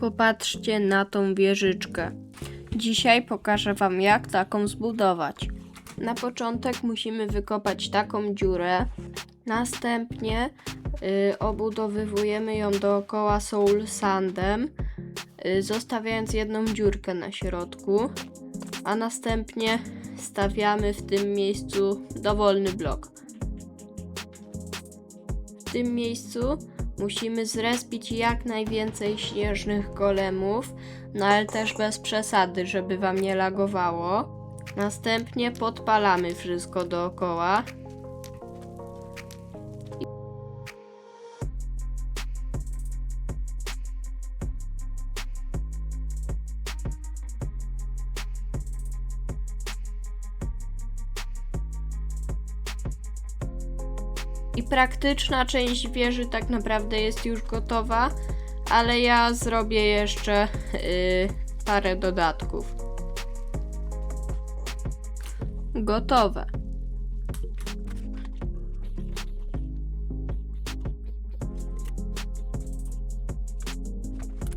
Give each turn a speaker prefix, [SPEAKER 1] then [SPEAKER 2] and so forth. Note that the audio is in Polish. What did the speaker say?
[SPEAKER 1] Popatrzcie na tą wieżyczkę. Dzisiaj pokażę Wam, jak taką zbudować. Na początek musimy wykopać taką dziurę. Następnie y, obudowywujemy ją dookoła soul sandem, y, zostawiając jedną dziurkę na środku. A następnie stawiamy w tym miejscu dowolny blok. W tym miejscu musimy zrespić jak najwięcej śnieżnych golemów, no ale też bez przesady, żeby wam nie lagowało. Następnie podpalamy wszystko dookoła. I praktyczna część wieży tak naprawdę jest już gotowa, ale ja zrobię jeszcze yy, parę dodatków. Gotowe.